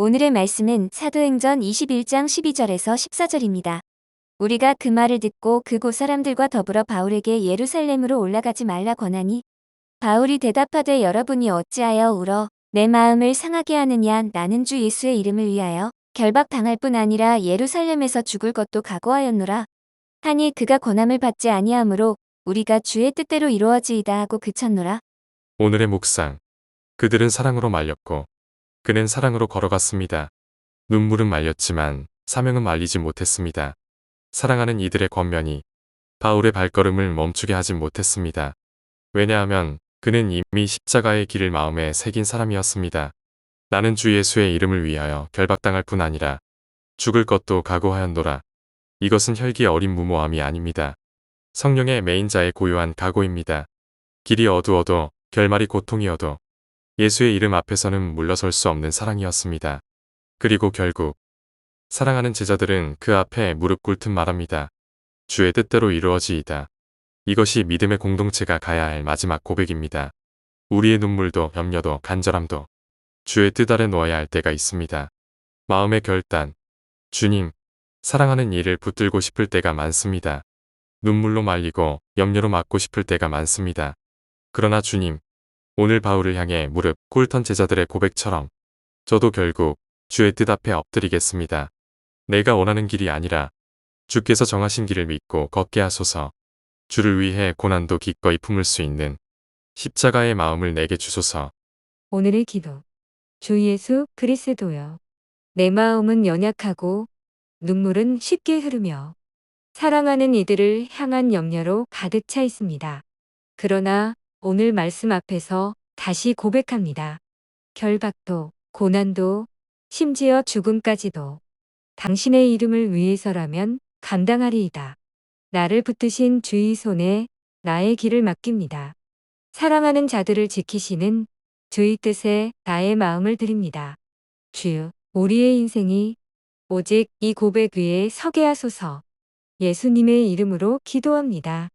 오늘의 말씀은 사도행전 21장 12절에서 14절입니다. 우리가 그 말을 듣고 그곳 사람들과 더불어 바울에게 예루살렘으로 올라가지 말라 권하니 바울이 대답하되 여러분이 어찌하여 울어 내 마음을 상하게 하느냐 나는 주 예수의 이름을 위하여 결박당할 뿐 아니라 예루살렘에서 죽을 것도 각오하였노라 하니 그가 권함을 받지 아니하므로 우리가 주의 뜻대로 이루어지이다 하고 그쳤노라 오늘의 묵상. 그들은 사랑으로 말렸고 그는 사랑으로 걸어갔습니다. 눈물은 말렸지만 사명은 말리지 못했습니다. 사랑하는 이들의 권면이 바울의 발걸음을 멈추게 하진 못했습니다. 왜냐하면 그는 이미 십자가의 길을 마음에 새긴 사람이었습니다. 나는 주 예수의 이름을 위하여 결박당할 뿐 아니라 죽을 것도 각오하였노라. 이것은 혈기 어린 무모함이 아닙니다. 성령의 메인자의 고요한 각오입니다. 길이 어두워도 결말이 고통이어도 예수의 이름 앞에서는 물러설 수 없는 사랑이었습니다. 그리고 결국 사랑하는 제자들은 그 앞에 무릎 꿇듯 말합니다. 주의 뜻대로 이루어지이다. 이것이 믿음의 공동체가 가야 할 마지막 고백입니다. 우리의 눈물도 염려도 간절함도 주의 뜻 아래 놓아야 할 때가 있습니다. 마음의 결단, 주님, 사랑하는 이를 붙들고 싶을 때가 많습니다. 눈물로 말리고 염려로 막고 싶을 때가 많습니다. 그러나 주님, 오늘 바울을 향해 무릎 꿇던 제자들의 고백처럼 저도 결국 주의 뜻 앞에 엎드리겠습니다. 내가 원하는 길이 아니라 주께서 정하신 길을 믿고 걷게 하소서. 주를 위해 고난도 기꺼이 품을 수 있는 십자가의 마음을 내게 주소서. 오늘의 기도. 주 예수 그리스도여. 내 마음은 연약하고 눈물은 쉽게 흐르며 사랑하는 이들을 향한 염려로 가득 차 있습니다. 그러나 오늘 말씀 앞에서 다시 고백합니다. 결박도, 고난도, 심지어 죽음까지도 당신의 이름을 위해서라면 감당하리이다. 나를 붙드신 주의 손에 나의 길을 맡깁니다. 사랑하는 자들을 지키시는 주의 뜻에 나의 마음을 드립니다. 주여, 우리의 인생이 오직 이 고백 위에 서게 하소서. 예수님의 이름으로 기도합니다.